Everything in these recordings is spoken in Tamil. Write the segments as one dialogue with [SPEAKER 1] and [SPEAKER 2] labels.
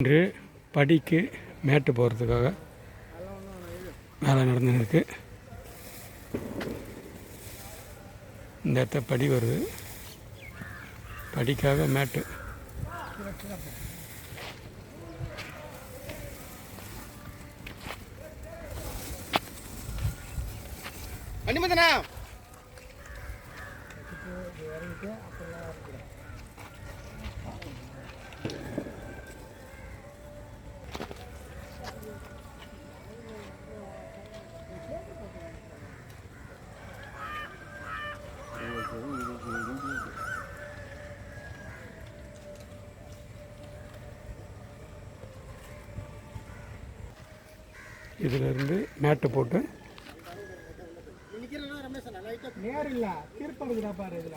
[SPEAKER 1] இன்று படிக்கு மேட்டு போகிறதுக்காக வேலை நடந்துன்னு இருக்கு இந்த இடத்த படி வருது. படிக்காக மேட்டு.
[SPEAKER 2] வண்டிமந்தனா
[SPEAKER 1] இதிலிருந்து மேட்டு போட்டு
[SPEAKER 3] நேர் இல்ல பாரு இதுல.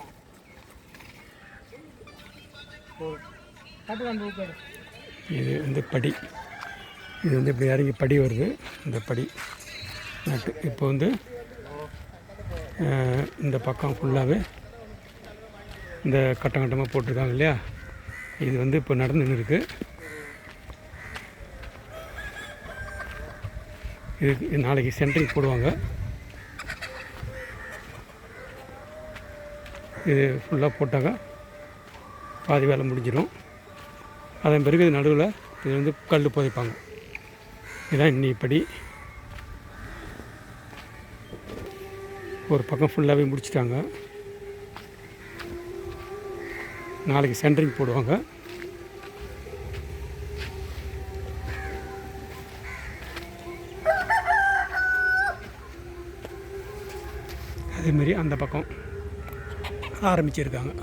[SPEAKER 1] இது வந்து படி. இது வந்து இப்படி இறங்கி படி வருது. இந்த படி. மேட்டு. இப்போ வந்து இந்த பக்கம் ஃபுல்லாகவே இந்த கட்டம் கட்டமாக போட்டிருக்காங்க இல்லையா? இது வந்து இப்போ நடந்துன்னு இருக்குது இது நாளைக்கு சென்ட்ரிங் போடுவாங்க. இது ஃபுல்லாக போட்டாங்க. பாதி வேலை முடிஞ்சிடும் அதன் பிறகு இது நடுவில் இது வந்து கல் புதைப்பாங்க. இதுதான் இன்னி படி. ஒரு பக்கம் ஃபுல்லாகவே முடிச்சிட்டாங்க. நாளைக்கு சென்ட்ரிங் போடுவாங்க. அதேமாரி அந்த பக்கம் ஆரம்பிச்சிருக்காங்க.